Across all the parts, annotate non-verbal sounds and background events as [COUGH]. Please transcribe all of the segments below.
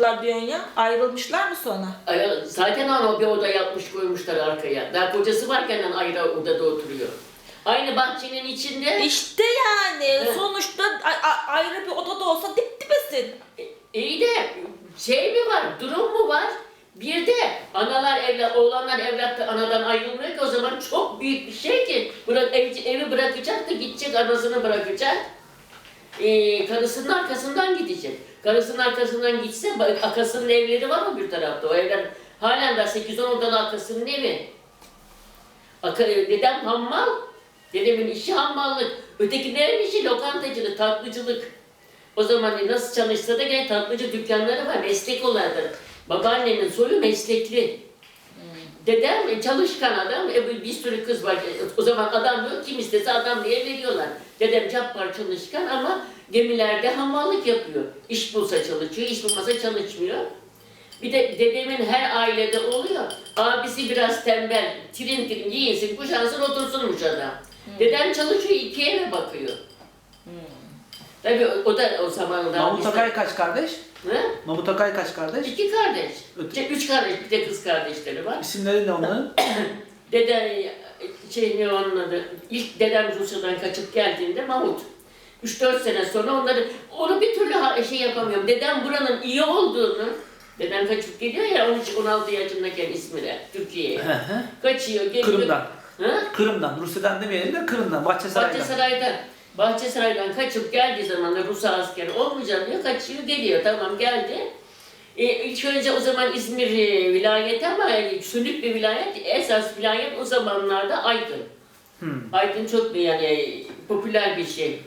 diyorsun ya? Ayrılmışlar mı sonra? Ay, Zaten ana bir oda yapmış koymuşlar arkaya. Daha kocası varken ayrı odada oturuyor. Aynı bahçenin içinde. İşte yani sonuçta a- a- ayrı bir odada olsa dip dibesin. İyi de şey mi var, durum mu var? Bir de analar evlat, oğlanlar evlat anadan ayrılmıyor ki o zaman çok büyük bir şey ki. Bırak, ev, evi bırakacak da gidecek, anasını bırakacak. Ee, karısının arkasından gidecek. Karısının arkasından gitse, akasının evleri var mı bir tarafta? O evler halen de 8-10 odalı akasının evi. Aka, dedem hammal, dedemin işi hammallık. Ötekilerin işi lokantacılık, tatlıcılık. O zaman nasıl çalışsa da gene tatlıcı dükkanları var, meslek olardı. Babaannemin soyu meslekli. Dedem çalışkan adam, e, bir- sürü kız var. O zaman adam yok, kim istese adam diye veriyorlar. Dedem cappar çalışkan ama gemilerde hamallık yapıyor. İş bulsa çalışıyor, iş bulmasa çalışmıyor. Bir de dedemin her ailede oluyor. Abisi biraz tembel, tirin tirin giyinsin, kuşansın otursunmuş adam. Dedem çalışıyor, iki eve bakıyor. Tabii o, o da o zaman da Mahmut Akay kaç kardeş? Hı? Mahmut Akay kaç kardeş? İki kardeş. Öte- üç kardeş, bir de kız kardeşleri var. İsimleri ne onların? [COUGHS] Dede, şey ne onun adı, ilk dedem Rusya'dan kaçıp geldiğinde Mahmut. 3-4 sene sonra onları, onu bir türlü ha- şey yapamıyorum. Dedem buranın iyi olduğunu, dedem kaçıp geliyor ya 13-16 yaşındayken İzmir'e, Türkiye'ye. Kaçıyor, geliyor. Kırım'dan. Hı? Kırım'dan. Rusya'dan demeyelim de Kırım'dan. Bahçesaray'dan. Bahçesaray'dan. Bahçesaray'dan kaçıp geldiği zaman da Rus askeri olmayacağım diyor, kaçıyor geliyor. Tamam geldi. E, ilk önce o zaman İzmir e, vilayeti ama e, sünük bir vilayet. Esas vilayet o zamanlarda Aydın. Hmm. Aydın çok bir yani e, popüler bir şey.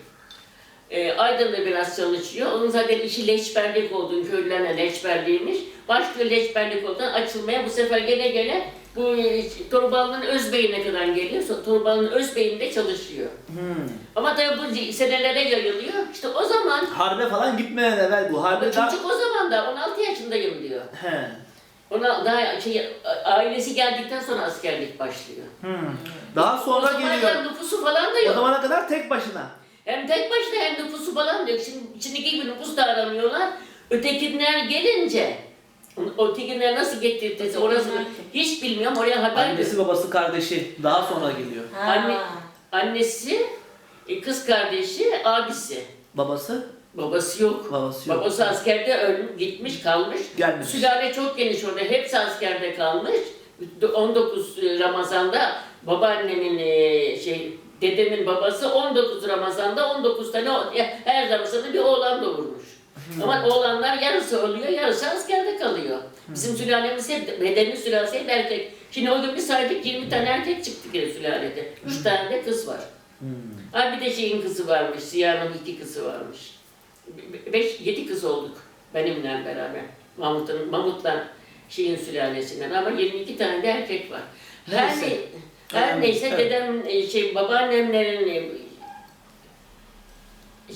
E, Aydın'da biraz çalışıyor. Onun zaten işi leşberlik olduğunu, köylülerine leşberliğiymiş. Başlıyor leşberlik olduğundan açılmaya bu sefer gene gele bu e, Torbalı'nın Özbey'ine kadar geliyor. Sonra Torbalı'nın Özbey'inde çalışıyor. Hmm. Ama tabii bu senelere yayılıyor. İşte o zaman, Harbe falan gitmeden evvel bu. Harbe daha... çocuk o zaman da 16 yaşındayım diyor. He. Ona daha şey, ailesi geldikten sonra askerlik başlıyor. Hmm. Daha o sonra zaman geliyor. da nüfusu falan da O yok. zamana kadar tek başına. Hem tek başına hem nüfusu falan da yok. Şimdi içindeki gibi nüfus da aramıyorlar. Ötekiler gelince, ötekiler nasıl getirdiyse orasını hiç bilmiyorum. Oraya haber Annesi yok. babası kardeşi daha sonra geliyor. Anne, annesi, e, kız kardeşi, abisi. Babası? Babası yok. Babası yok. Babası askerde ölmüş, gitmiş, kalmış. Gelmemiş. Sülale çok geniş orada. Hepsi askerde kalmış. 19 Ramazan'da babaannemin e, şey dedemin babası 19 Ramazan'da 19 tane her Ramazan'da bir oğlan doğurmuş. Ama oğlanlar yarısı ölüyor, yarısı askerde kalıyor. Bizim sülalemiz hep, bedenin sülalesi hep erkek. Şimdi o gün bir saydık 20 tane erkek çıktı ki sülalede. 3 tane de kız var. Ha bir de şeyin kızı varmış, Ziya'nın iki kızı varmış. Be- Beş, yedi kız olduk benimle beraber. Mahmut'un, Mahmut'la şeyin sülalesinden ama 22 tane de erkek var. Her, Neyse. ne, her neyse evet. dedem, e, şey babaannemlerin e,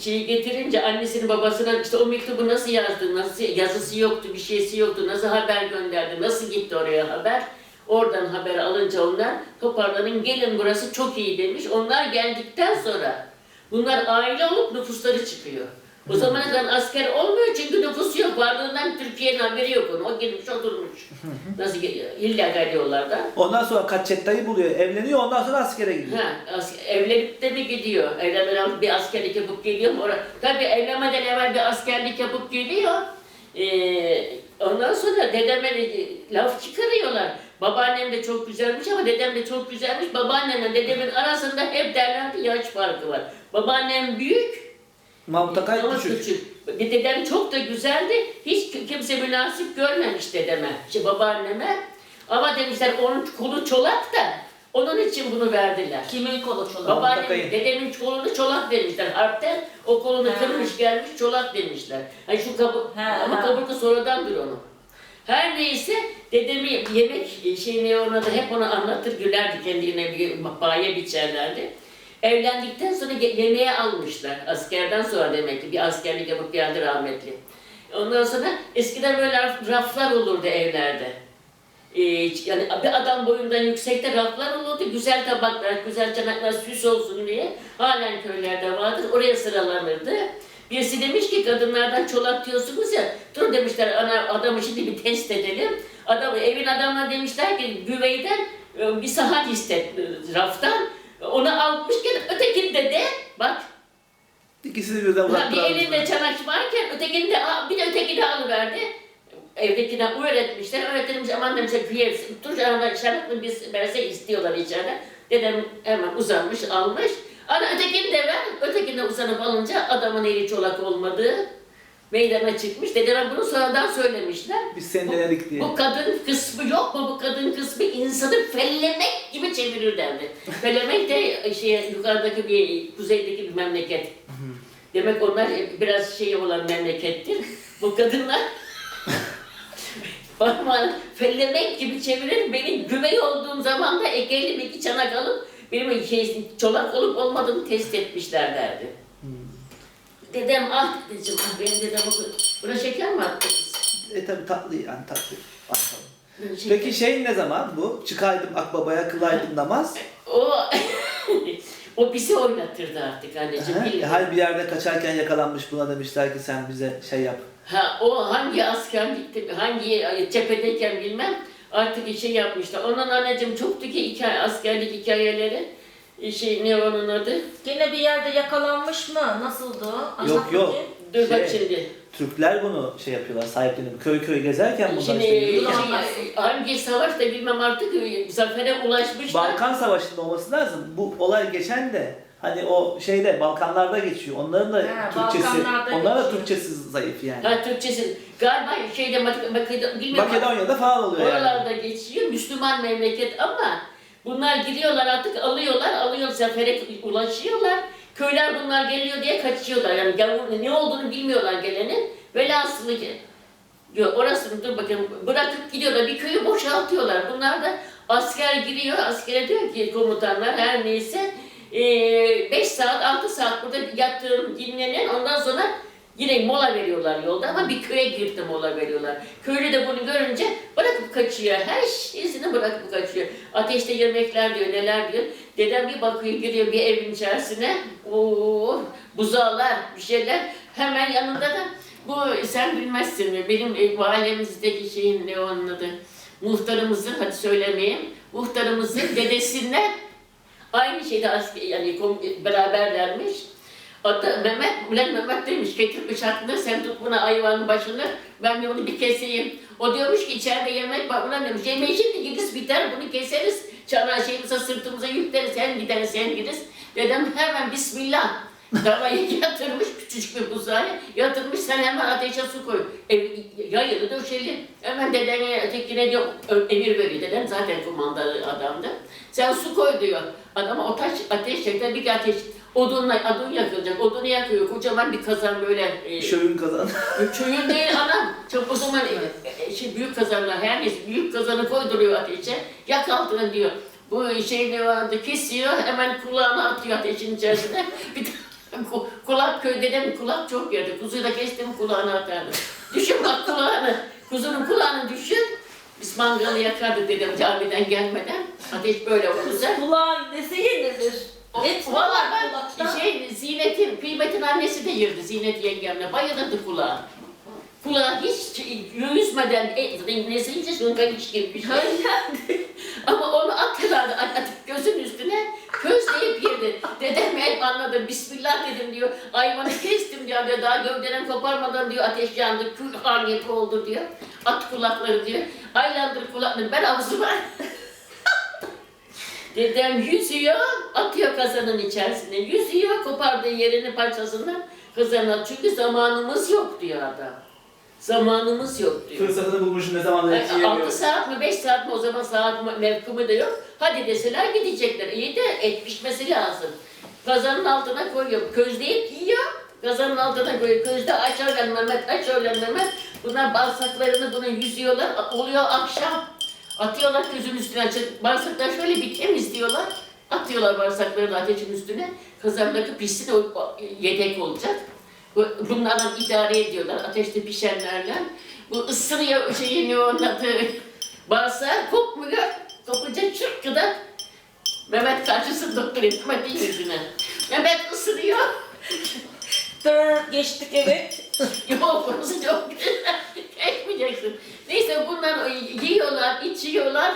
şeyi getirince annesinin babasına işte o mektubu nasıl yazdı, nasıl yazısı yoktu, bir şeysi yoktu, nasıl haber gönderdi, nasıl gitti oraya haber. Oradan haber alınca onlar toparlanın gelin burası çok iyi demiş. Onlar geldikten sonra bunlar aile olup nüfusları çıkıyor. O zamana kadar asker olmuyor çünkü nüfus yok. Varlığından Türkiye'nin haberi yok onun. O girmiş oturmuş. Nasıl geliyor? İllegal yollardan. Ondan sonra Kaçetta'yı buluyor, evleniyor, ondan sonra askere gidiyor. Ha, as- evlenip de mi gidiyor? Evlenmeden bir askerlik yapıp geliyor mu? Tabii evlenmeden evvel bir askerlik yapıp geliyor. Ee, ondan sonra dedeme laf çıkarıyorlar. Babaannem de çok güzelmiş ama dedem de çok güzelmiş. Babaannemle dedemin arasında hep derlerdi yaş farkı var. Babaannem büyük, Mahmut Akay ama küçük. küçük. Bir Dedem çok da güzeldi. Hiç ki- kimse münasip görmemiş dedeme, şey babaanneme. Ama demişler onun kolu çolak da onun için bunu verdiler. Kimin kolu çoluğu? Baba- Babaannem, takayım. dedemin kolunu çolak demişler. Harpten o kolunu Ha. kırmış gelmiş çolak demişler. Hani şu kabu Ha, ama ha. kaburga sonradandır onun. Her neyse dedemi yemek şeyini ona da hep onu anlatır gülerdi kendine bir paye biçerlerdi. Evlendikten sonra ye- yemeğe almışlar. Askerden sonra demek ki bir askerlik yapıp geldi rahmetli. Ondan sonra eskiden böyle raf- raflar olurdu evlerde. Ee, yani bir adam boyundan yüksekte raflar olurdu. Güzel tabaklar, güzel çanaklar süs olsun diye. Halen köylerde vardır. Oraya sıralanırdı. Birisi demiş ki kadınlardan çolak diyorsunuz ya. Dur demişler ana adamı şimdi bir test edelim. Adam evin adamına demişler ki güveyden e, bir saat iste e, raftan. Onu almışken ötekinde de bak İkisini birden uzak bir elinde çanak varken ötekini de al- bir de ötekini alıverdi. Evdekine öğretmişler. Öğretmenimiz aman demişler güye dur canım şaraplı biz verse istiyorlar içeride. Dedem hemen uzanmış almış. Ana ötekini de ver. Ötekini de uzanıp alınca adamın eli çolak olmadığı meydana çıkmış. Dedem bunu sonradan söylemişler. Biz seni denedik diye. Bu kadın kısmı yok mu? Bu kadın kısmı insanı fellemek gibi çevirir derdi. fellemek de şey, yukarıdaki bir, kuzeydeki bir memleket. Demek onlar biraz şey olan memlekettir. Bu kadınlar [LAUGHS] parmağını fellemek gibi çevirir. Benim güvey olduğum zaman da ekeli bir iki çanak alıp benim şey, çolak olup olmadığını test etmişler derdi. Dedem ah dedeciğim ah benim dedem bugün buna şeker mi attınız? E tabi tatlı yani tatlı. Şeker- Peki şey ne zaman bu? Çıkaydım Akbaba'ya kılaydım namaz. O [LAUGHS] o bizi oynatırdı artık anneciğim. Aha, bilmiyorum. Her bir yerde kaçarken yakalanmış buna demişler ki sen bize şey yap. Ha, o hangi askerlikte, hangi cephedeyken bilmem artık şey yapmışlar. Onun anneciğim çoktu ki hikaye, askerlik hikayeleri. Şey, ne onun adı? Gene bir yerde yakalanmış mı? Nasıldı? Anlat Yok, yok. bakayım. Dur bak Şey, şimdi. Türkler bunu şey yapıyorlar, sahipleniyor. Köy köy gezerken bunlar Şimdi işte. şey, hangi savaş da bilmem artık zafere ulaşmışlar. Balkan Savaşı'nda olması lazım. Bu olay geçen de hani o şeyde Balkanlarda geçiyor. Onların da He, Türkçesi, Balkanlarda onların da geçiyor. Türkçesi zayıf yani. Ha Türkçesi. Galiba şeyde Mak- Makedon, bilmiyorum. Makedonya'da falan oluyor yani. Oralarda geçiyor. Müslüman memleket ama bunlar giriyorlar artık alıyorlar, alıyor zafere ulaşıyorlar. Köyler bunlar geliyor diye kaçıyorlar. Yani gavur ne olduğunu bilmiyorlar gelenin. Velhasılı diyor orasını dur bakın bırakıp gidiyorlar. Bir köyü boşaltıyorlar. Bunlar da asker giriyor. Askere diyor ki komutanlar her neyse 5 saat 6 saat burada yattığım dinlenin ondan sonra Yine mola veriyorlar yolda ama bir köye girdi mola veriyorlar. Köylü de bunu görünce bırakıp kaçıyor. Her şeysini bırakıp kaçıyor. Ateşte yemekler diyor, neler diyor. Dedem bir bakıyor, giriyor bir evin içerisine. Oo, buzağlar, bir şeyler. Hemen yanında da bu sen bilmezsin mi? Benim mahallemizdeki şeyin ne onun adı? Muhtarımızın, hadi söylemeyeyim. Muhtarımızın dedesinden aynı şeyde asker, yani beraberlermiş. Hatta Mehmet, ulan Mehmet demiş getirmiş aklına sen tut buna hayvanın başını ben de onu bir keseyim. O diyormuş ki içeride yemek var ulan demiş yemeği şimdi gideriz biter bunu keseriz. Çanağı şeyimize sırtımıza yükleriz sen gideriz sen gideriz. Dedem hemen bismillah. Tavayı [LAUGHS] yatırmış küçücük bir buzağı yatırmış sen hemen ateşe su koy. Ev, yayılı döşeli. Hemen dedene ötekine diyor emir veriyor. Dedem zaten kumandalı adamdı. Sen su koy diyor. Adama o taş ateş çekti bir ateş. Odunla, odun yakılacak. Odunu yakıyor. Kocaman bir kazan böyle. E, Şövün kazan. Çöyün değil anam. Çok o zaman e, e, şey, büyük kazanlar her neyse büyük kazanı koyduruyor ateşe. Yak altına diyor. Bu şey ne vardı kesiyor hemen kulağına atıyor ateşin içerisine. [LAUGHS] bir kulak köyde de mi kulak çok yerdi. Kuzuyu da kestim kulağına atardı. Düşün bak kulağını. Kuzunun kulağını düşün. Biz mangalı yakardık dedim camiden gelmeden. Ateş böyle o güzel. Kulağın nesi yenilir? Et Valla ben şey Zinet'in, Kıymet'in annesi de yırdı Zinet yengemle. Bayılırdı kulağa. Kulağı hiç yüzmeden, e, nesi yiyince şunka hiç girmiş. [LAUGHS] Ama onu attılardı atıp gözün üstüne közleyip yedi. Dedem hep anladı. Bismillah dedim diyor. Hayvanı kestim diyor. diyor. Daha gövdeden koparmadan diyor ateş yandı. Kül haniyeti oldu diyor. At kulakları diyor. Aylandır kulakları. Ben ağzıma Dedem yüzüyor, atıyor kazanın içerisine. Yüzüyor, kopardığı yerini parçasından kazana. Çünkü zamanımız yok diyor adam. Zamanımız yok diyor. Fırsatını bulmuşum ne zaman da Ay, Altı saat mi, beş saat mi o zaman saat mi- mevkimi de yok. Hadi deseler gidecekler. İyi de et pişmesi lazım. Kazanın altına koyuyor. Közleyip yiyor. Kazanın altına koyuyor. Közde aç öğlen Mehmet, aç öğlen Mehmet. Bunlar bağırsaklarını bunu yüzüyorlar. Oluyor akşam. Atıyorlar közün üstüne bağırsaklar şöyle bir temizliyorlar. Atıyorlar bağırsaklarını ateşin üstüne. Kazandaki pişsin o, yedek olacak. Bu- Bunlarla idare ediyorlar ateşte pişenlerle. Bu ısırıyor şeyi ne onun adı. Bağırsağı kopmuyor. Kopacak çırk kadar. Mehmet karşısında doktor Mehmet'in yüzüne. Mehmet ısırıyor. Dır geçtik evet. [LAUGHS] Yok orası çok Geçmeyeceksin. Neyse bunlar yiyorlar, içiyorlar.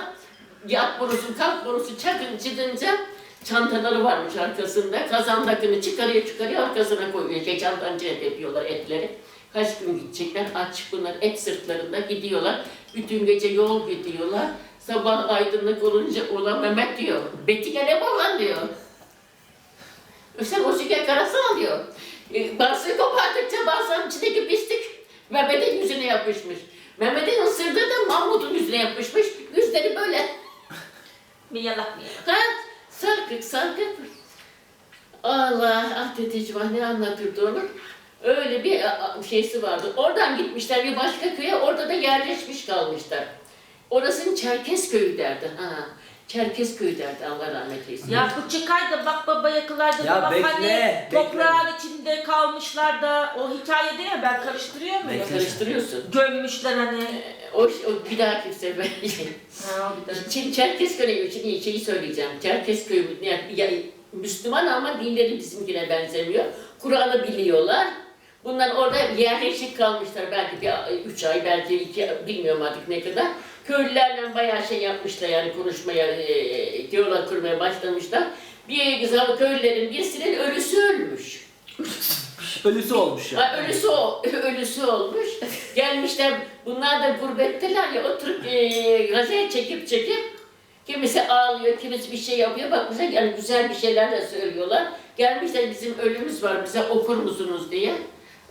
Yat borusu, kalk borusu çakın çıkınca çantaları varmış arkasında. Kazandakini çıkarıyor çıkarıyor arkasına koyuyor. Geçen et yapıyorlar etleri. Kaç gün gidecekler aç bunlar et sırtlarında gidiyorlar. Bütün gece yol gidiyorlar. Sabah aydınlık olunca ulan Mehmet diyor. Beti gene baban diyor. Sen o şeker karasana diyor. E, Bağırsağı kopardıkça bağırsağın içindeki pislik Mehmet'in yüzüne yapışmış. Mehmet'in ısırdığı da Mahmut'un yüzüne yapışmış. Yüzleri böyle. Bir yalak bir yalak. Ha, sarkık sarkık. Allah ah dedeciğim ah ne anlatırdı onu. Öyle bir şeysi vardı. Oradan gitmişler bir başka köye, orada da yerleşmiş kalmışlar. Orasının Çerkezköyü derdi. Ha, Çerkezköyü derdi Allah rahmet eylesin. Ya bu çıkar da bak baba yakılarda Ya da bak bekle, hani bekle. toprağın içinde kalmışlar da o hikayede ya ben karıştırıyor muyum? Bekle. Karıştırıyorsun. Gömmüşler hani. O, o bir daha kimse böyle Ha, bir de- Şimdi Çerkezköy için iyi şeyi söyleyeceğim. Çerkezköy yani, yani Müslüman ama dinleri bizimkine benzemiyor. Kur'an'ı biliyorlar. Bunlar orada yerleşik kalmışlar belki bir üç ay, belki iki, bilmiyorum artık ne kadar. Köylülerle bayağı şey yapmışlar yani konuşmaya, e, diyalog kurmaya başlamışlar. Bir zaman köylülerin birisinin ölüsü ölmüş. [LAUGHS] Ölüsü olmuş ya. Ha, ölüsü, o, [LAUGHS] ölüsü olmuş. Gelmişler, bunlar da gurbetteler ya, oturup e, gazete çekip çekip, kimisi ağlıyor, kimisi bir şey yapıyor. Bak bize yani güzel bir şeyler de söylüyorlar. Gelmişler bizim ölümüz var, bize okur musunuz diye.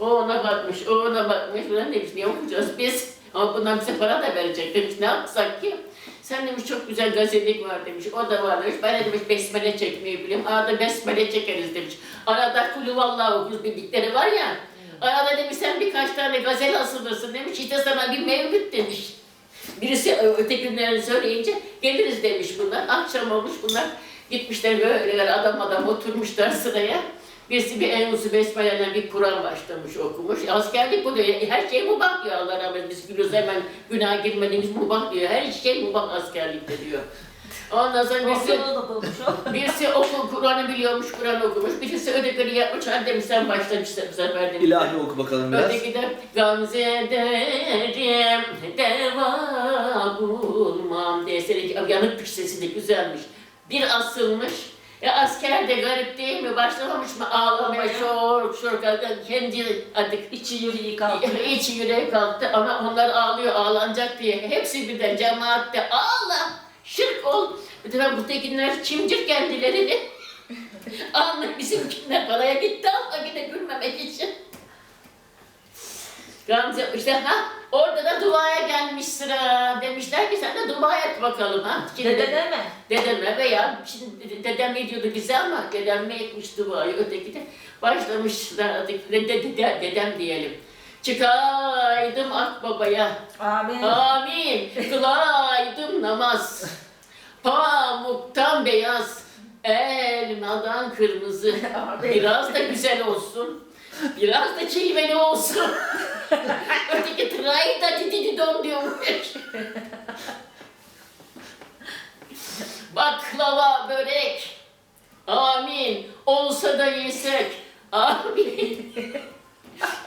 O ona bakmış, o ona bakmış. Ben demiş, ne okuyacağız biz? Ama bundan bize para da verecek demiş, ne yapsak ki? Sen demiş çok güzel gazetelik var demiş, o da var demiş. Ben de demiş besmele çekmeyi biliyorum. Arada besmele çekeriz demiş. Arada kulü vallahi okuruz bildikleri var ya. Arada demiş sen birkaç tane gazel asılırsın demiş. İşte sana bir mevlüt demiş. Birisi ötekilerini söyleyince geliriz demiş bunlar. Akşam olmuş bunlar. Gitmişler böyle adam adam oturmuşlar sıraya. Birisi bir Eûzü Besmele'den bir Kur'an başlamış okumuş. Askerlik bu diyor. Her şey mubah diyor Allah rahmet. Biz gülüyoruz hemen günah girmediğimiz mubah diyor. Her şey mubah askerlikte diyor. Ondan sonra birisi, [LAUGHS] birisi oku, Kur'an'ı biliyormuş, Kur'an okumuş. Birisi ödekleri yapmış. Hadi demiş sen başla işte bu sefer demiş. İlahi oku bakalım biraz. Öteki de Gamze derim deva bulmam diye seni yanık bir sesi de güzelmiş. Bir asılmış. Ya asker de garip değil mi? Başlamamış mı ağlamaya şork şork kendi artık İçi yüreği kaldı. [LAUGHS] içi yüreği kalktı ama onlar ağlıyor ağlanacak diye. Hepsi birden cemaatte ağla şirk ol. Bir de ben bu tekinler çimcir kendilerini. [LAUGHS] Anlık bizimkiler paraya gitti ama yine gülmemek için. Gamze işte ha orada da duaya gelmiş sıra. Demişler ki sen de dua et bakalım ha. Şimdi Dedene mi? Dedeme veya şimdi dedem ne diyordu bize ama dedem mi etmiş duayı öteki de başlamışlar artık de, de, de- dedem diyelim. Çıkaydım akbabaya, Amin. amin, kılaydım namaz. Pamuktan beyaz, elmadan kırmızı. Amin. Biraz da güzel olsun, biraz da cilveli olsun. [LAUGHS] öteki tırayı da didi don diyormuş. Baklava, börek. Amin. Olsa da yesek. Amin.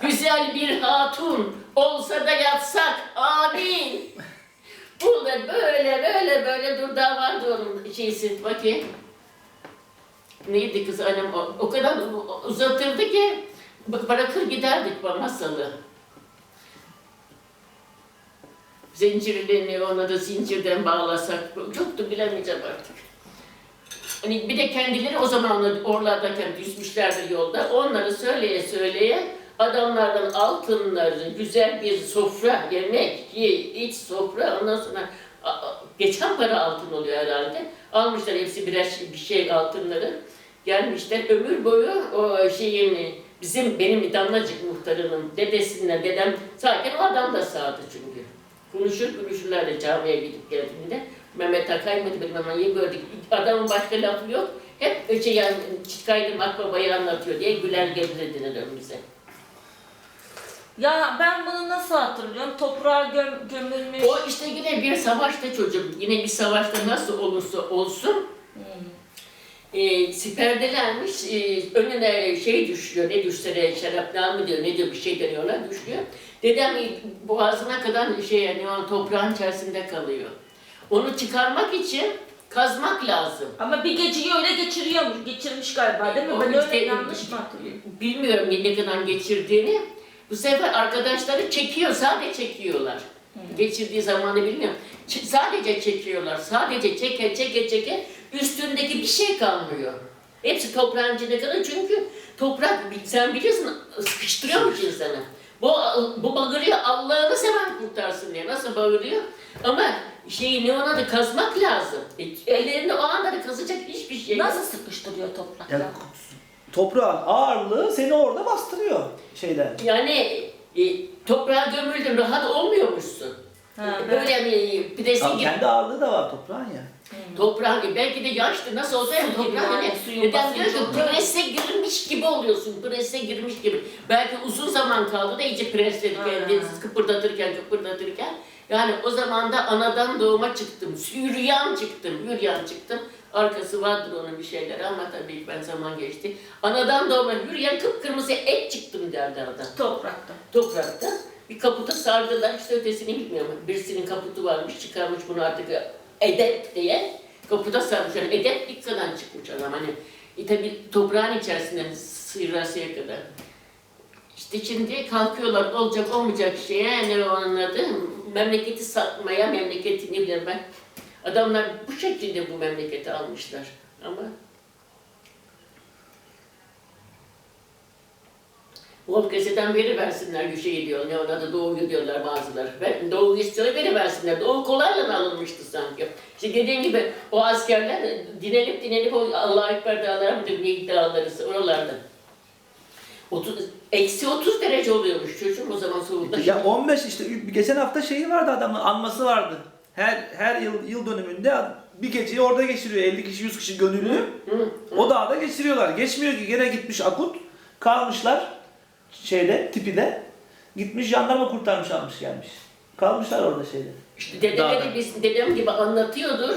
Güzel bir hatun olsa da yatsak. Amin. Burada böyle böyle böyle dur daha vardı onun şeysi bakayım. Neydi kız annem o, o kadar uzatırdı ki bırakır giderdik masalı. Zincirlerini ona da zincirden bağlasak çok da bilemeyeceğim artık. Hani bir de kendileri o zaman onlar oralardayken düşmüşlerdir yolda. Onları söyleye söyleye adamlardan altınları, güzel bir sofra, yemek, ye, iç sofra ondan sonra geçen para altın oluyor herhalde. Almışlar hepsi birer şey, bir şey altınları. Gelmişler ömür boyu o şeyin bizim benim Damlacık muhtarının dedesinden dedem zaten o adam da sağdı çünkü. Konuşur konuşurlardı camiye gidip geldiğinde. Mehmet Akay mıydı iyi gördük. Adamın başka lafı yok. Hep şey yani çıkaydım akbabayı anlatıyor diye güler gelirdiler önümüze. Ya ben bunu nasıl hatırlıyorum? Toprağa göm, gömülmüş. O işte yine bir savaşta çocuğum. Yine bir savaşta nasıl olursa olsun. E, siperdelermiş, e, önüne şey düşüyor, ne düşse de şarapnal mı diyor, ne diyor bir şey deniyorlar, düşüyor. Dedem boğazına kadar şey yani o toprağın içerisinde kalıyor. Onu çıkarmak için kazmak lazım. Ama bir geceyi öyle geçiriyormuş, geçirmiş galiba değil mi? O Ben işte- öyle yanlış mı hatırlıyorum? Bilmiyorum ne kadar geçirdiğini. Bu sefer arkadaşları çekiyor, sadece çekiyorlar. Geçirdiği zamanı bilmiyorum. Ç- sadece çekiyorlar, sadece çeke çeke çeke üstündeki bir şey kalmıyor. Hepsi toprağın içinde kalıyor çünkü toprak sen biliyorsun sıkıştırıyormuş insanı. Bu, bu bağırıyor Allah'ını seven kurtarsın diye. Nasıl bağırıyor? Ama şeyi ne ona da kazmak lazım. E, ellerinde o anda da kazacak hiçbir şey yok. Nasıl sıkıştırıyor topraklar? Yani toprağın ağırlığı seni orada bastırıyor şeyler. Yani e, toprağa gömüldün rahat olmuyormuşsun. Ha, Böyle yani pidesin Ama gibi kendi ağırlığı da var toprağın ya. Toprağın gibi belki de yaşlı nasıl olsa gibi toprağın yani, suyun neden diyor ki prese girmiş gibi oluyorsun. Prese girmiş gibi. Belki uzun zaman kaldı da iyice presledik Ha. kendini kıpırdatırken kıpırdatırken. Yani o zaman da anadan doğuma çıktım. Yürüyen çıktım, yürüyen çıktım. Arkası vardır onun bir şeyler ama tabii ben zaman geçti. Anadan doğma yürüyen kıpkırmızı et çıktım derdi adam. Toprakta. toprakta bir kaputa sardılar. İşte ötesini bilmiyorum. Birisinin kaputu varmış, çıkarmış bunu artık edep diye. Kaputa sarmış. Yani edeplik kadar çıkmış adam. Hani e, tabi toprağın içerisinden sıyırasıya kadar. İşte şimdi kalkıyorlar olacak olmayacak şeye ne onun adı? Memleketi satmaya, memleketi ne bileyim ben. Adamlar bu şekilde bu memleketi almışlar. Ama Volkeseden veri versinler bir şey diyor. Ne ona da doğuyu diyorlar bazıları. Ben doğu istiyorlar veri versinler. Doğu kolayla alınmıştı sanki. İşte dediğin gibi o askerler dinelip dinelip o Allah Ekber dağları mıdır ne dağları oralarda. 30, eksi 30 derece oluyormuş çocuğum o zaman soğukta. Ya 15 işte geçen hafta şeyi vardı adamın anması vardı. Her her yıl yıl dönümünde bir geceyi orada geçiriyor. 50 kişi 100 kişi gönüllü. Hı, O dağda geçiriyorlar. Geçmiyor ki gene gitmiş akut. Kalmışlar şeyde tipide. Gitmiş jandarma kurtarmış almış gelmiş. Kalmışlar orada şeyde. İşte dedeleri Dağda. biz, dedem gibi anlatıyordur.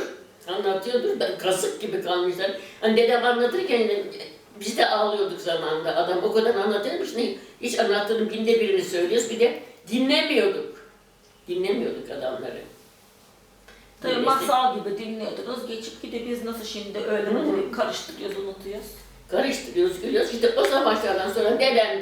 Anlatıyordur da kasık gibi kalmışlar. Hani dedem anlatırken biz de ağlıyorduk zamanında. Adam o kadar anlatıyormuş ne hiç anlattığının binde birini söylüyoruz. Bir de dinlemiyorduk. Dinlemiyorduk adamları. Tabii Öylesi. masal gibi dinliyordunuz. Geçip gidip biz nasıl şimdi öyle Hı. karıştırıyoruz, unutuyoruz. Karıştırıyoruz, gülüyoruz. İşte o savaşlardan sonra dedem